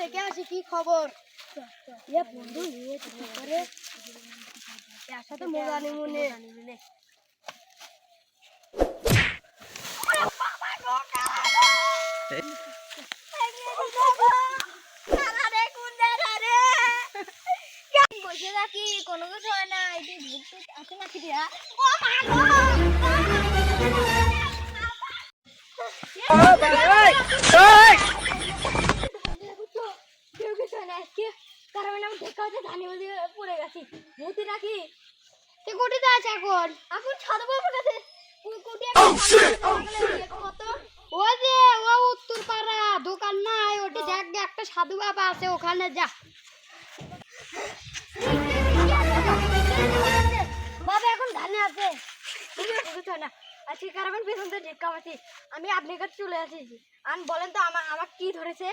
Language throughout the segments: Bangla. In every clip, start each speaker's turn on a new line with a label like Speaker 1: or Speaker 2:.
Speaker 1: থেকে আসি, কি খবর? ইয়ে বন্ধু, নিয়ে কি করে? এর সাথে মজা নেই বসে কোনো কিছু হয় না। এটি ঘুরতে আসে নাকি দিয়া ও মা কেউ হচ্ছে ধানি বলতে পড়ে গেছি। ভূতি নাকি তুই কোটিতে আছে এখন? এখন ছাদ বাবুর কাছে কোটি কত। ও যে ও উত্তর পাড়া দোকান নাই ওটি দেখ একটা সাধু বাবা আছে ওখানে যা। বাবা এখন ধানে আছে। না। আজকে কারণ পেছন থেকে ঢেকা আছি আমি আপনি কাছে চলে আসিছি আন বলেন তো আমার আমার কি ধরেছে?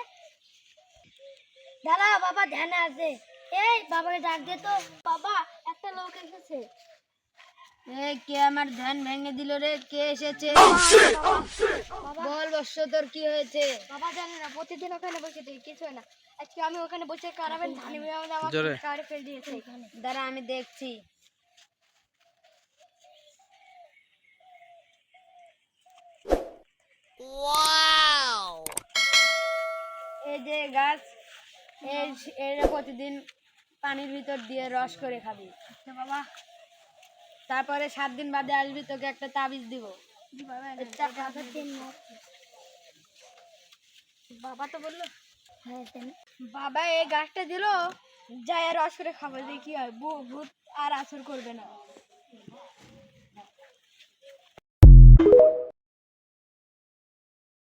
Speaker 1: দাদা বাবা ধ্যানে আছে। এই বাবাকে ডাক দে তো। বাবা একটা লোক এসেছে।
Speaker 2: এ কে আমার ধ্যান ভেঙে দিল রে? কে এসেছে? বল বর্ষ তোর কি হয়েছে?
Speaker 1: বাবা জানে না প্রতিদিন ওখানে বসে তুই কিছু না। আজকে আমি ওখানে বসে কারাবেন ধানি মেয়ে আমার কারে ফেল দিয়েছে এখানে?
Speaker 2: দাঁড়া আমি দেখছি। এই যে গাছ এটা প্রতিদিন পানির ভিতর দিয়ে রস করে খাবি।
Speaker 1: আচ্ছা বাবা।
Speaker 2: তারপরে সাত দিন বাদে আসবি তোকে একটা তাবিজ দিব।
Speaker 1: বাবা তো বলল হ্যাঁ বাবা এই গাছটা দিল যাই রস করে খাব যে কি হয় ভূত আর আসর করবে না।